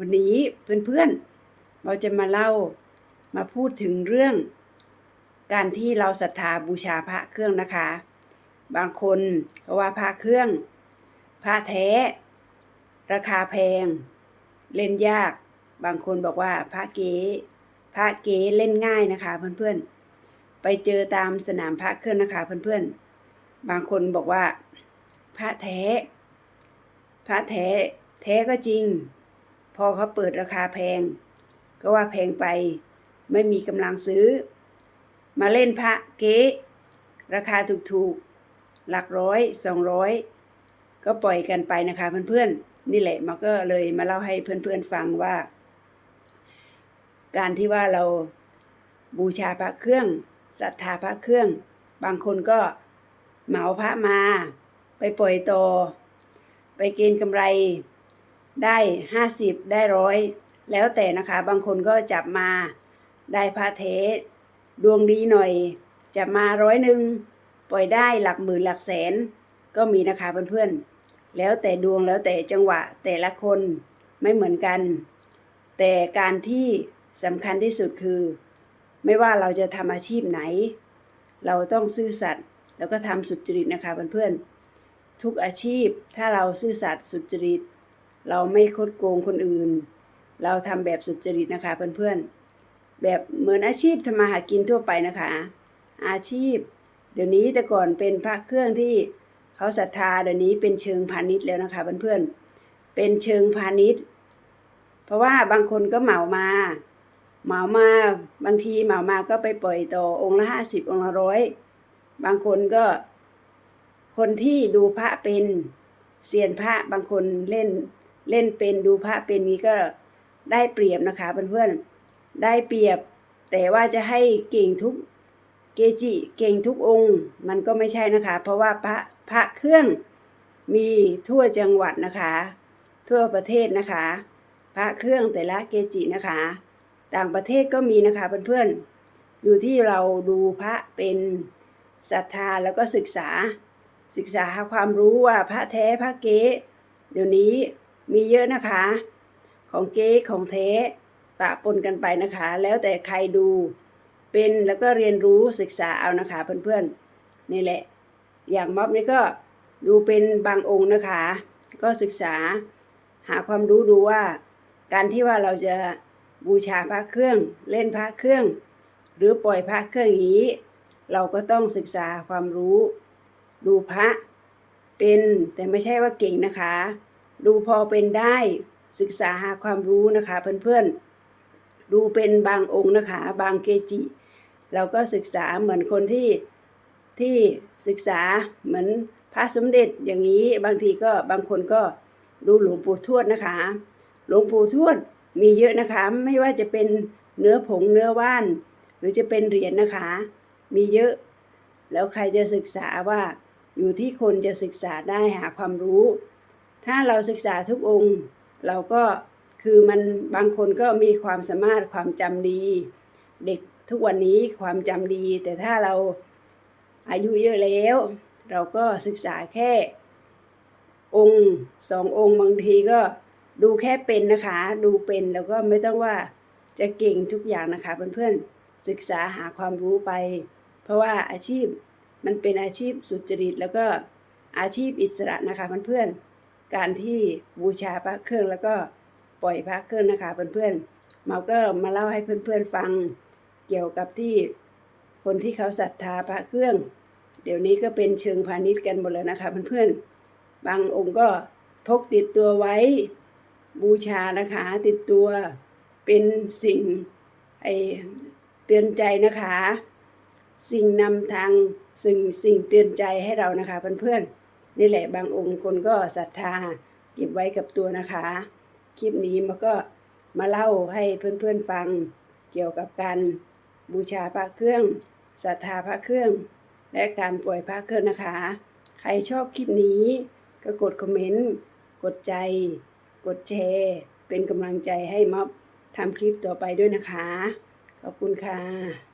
วันนี้เพื่อนๆ เราจะมาเล่ามาพูดถึงเรื่อง การที่เราศรัทธาบูชาพระเครื่องนะคะ บางคนก็ว่าพระเครื่อง พระแท้ ราคาแพง เล่นยาก บางคนบอกว่าพระเก๋พระเก๋เล่นง่ายนะคะ เพื่อนๆ ไปเจอตามสนามพระเครื่องนะคะ เพื่อนๆ บางคนบอกว่า พระแท้ พระแท้แท้ก็จริง พอเขาเปิดราคาแพง ก็ว่าแพงไป ไม่มีกำลังซื้อ มาเล่นพระเก๊ราคาถูกๆ หลักร้อยสองร้อยก็ปล่อยกันไปนะคะเพื่อนๆ นี่แหละมันก็เลยมาเล่าให้เพื่อนๆฟังว่า การที่ว่าเราบูชาพระเครื่องศรัทธาพระเครื่อง บางคนก็เหมาพระมา ไปปล่อยต่อ ไปเกณฑ์กำไร ได้ห้าสิบได้ร้อยแล้วแต่นะคะ บางคนก็จับมาได้พระเทศดวงดีหน่อยจับมาร้อยหนึ่งปล่อยได้หลักหมื่นหลักแสน ก็มีนะคะเพื่อนๆ แล้วแต่ดวงแล้วแต่จังหวะแต่ละคนไม่เหมือนกัน แต่การที่สำคัญที่สุดคือ ไม่ว่าเราจะทำอาชีพไหน เราต้องซื่อสัตย์แล้วก็ทำสุจริตนะคะเพื่อนๆทุกอาชีพถ้าเราซื่อสัตย์สุจริต เราไม่คดโกงคนอื่น เราทำแบบสุจริตนะคะเพื่อนๆ แบบเหมือนอาชีพทำมาหากินทั่วไปนะคะ อาชีพ เดี๋ยวนี้แต่ก่อนเป็นพระเครื่องที่เขาศรัทธาเดี๋ยวนี้เป็นเชิงพาณิชย์แล้วนะคะเพื่อนๆ เป็นเชิงพาณิชย์ เพราะว่าบางคนก็เหมามา เหมามาบางทีเหมามาก็ไปปล่อยต่อองค์ละห้าสิบองค์ละร้อยบางคนก็ คนที่ดูพระเป็นเซียนพระบางคนเล่น เล่นเป็นดูพระเป็นนี้ก็ได้เปรียบนะคะเพื่อนๆได้เปรียบ แต่ว่าจะให้เก่งทุกเกจิเก่งทุกองค์ มันก็ไม่ใช่นะคะ เพราะว่าพระพระเครื่องมีทั่วจังหวัดนะคะ ทั่วประเทศนะคะ พระเครื่องแต่ละเกจินะคะ ต่างประเทศก็มีนะคะเพื่อนๆอยู่ที่เราดูพระเป็นศรัทธาแล้วก็ศึกษา ศึกษาหาความรู้ว่าพระแท้พระเก๊เดี๋ยวนี้ มีเยอะนะคะ ของเก๊ของแท้ปะปนกันไปนะคะ แล้วแต่ใครดูเป็นแล้วก็เรียนรู้ศึกษาเอานะคะเพื่อนๆนี่แหละ อย่างม็อบนี่ก็ดูเป็นบางองค์นะคะ ก็ศึกษาหาความรู้ดูว่า การที่ว่าเราจะบูชาพระเครื่อง เล่นพระเครื่อง หรือปล่อยพระเครื่องอย่างนี้ เราก็ต้องศึกษาความรู้ ดูพระเป็นแต่ไม่ใช่ว่าเก่งนะคะ ดูพอเป็นได้ศึกษาหาความรู้นะคะเพื่อนๆ ดูเป็นบางองค์นะคะ บางเกจิ เราก็ศึกษาเหมือนคนที่ที่ศึกษาเหมือนพระสมเด็จอย่างนี้บางทีก็บางคนก็ดูหลวงปู่ทวดนะคะ หลวงปู่ทวดมีเยอะนะคะ ไม่ว่าจะเป็นเนื้อผงเนื้อว่าน หรือจะเป็นเหรียญนะคะ มีเยอะ แล้วใครจะศึกษาว่าอยู่ที่คนจะศึกษาได้หาความรู้ ถ้าเราศึกษาทุกองค์ เราก็คือมันบางคนก็มีความสามารถความจำดี เด็กทุกวันนี้ความจำดี แต่ถ้าเราอายุเยอะแล้ว เราก็ศึกษาแค่ องค์สององค์บางทีก็ดูแค่เป็นนะคะ ดูเป็นแล้วก็ไม่ต้องว่าจะเก่งทุกอย่างนะคะเพื่อนๆศึกษาหาความรู้ไป เพราะว่าอาชีพมันเป็นอาชีพสุจริต แล้วก็อาชีพอิสระนะคะเพื่อนๆ การที่บูชาพระเครื่องแล้วก็ปล่อยพระเครื่องนะคะเพื่อนๆเราก็มาเล่าให้เพื่อนๆฟัง เกี่ยวกับที่คนที่เขาศรัทธาพระเครื่อง เดี๋ยวนี้ก็เป็นเชิงพาณิชย์กันหมดแล้วนะคะเพื่อนๆ บางองค์ก็พกติดตัวไว้ บูชานะคะติดตัวเป็นสิ่งไอเตือนใจนะคะ สิ่งนำทางสิ่งสิ่งเตือนใจให้เรานะคะเพื่อนๆ นี่แหละบางองค์คนก็ศรัทธาเก็บไว้กับตัวนะคะ คลิปนี้มันก็มาเล่าให้เพื่อนๆฟังเกี่ยวกับการบูชาพระเครื่องศรัทธาพระเครื่อง และการปล่อยพระเครื่องนะคะ ใครชอบคลิปนี้ก็กดคอมเมนต์กดใจ กดแชร์ เป็นกำลังใจให้ม็อบทำคลิปต่อไปด้วยนะคะ ขอบคุณค่ะ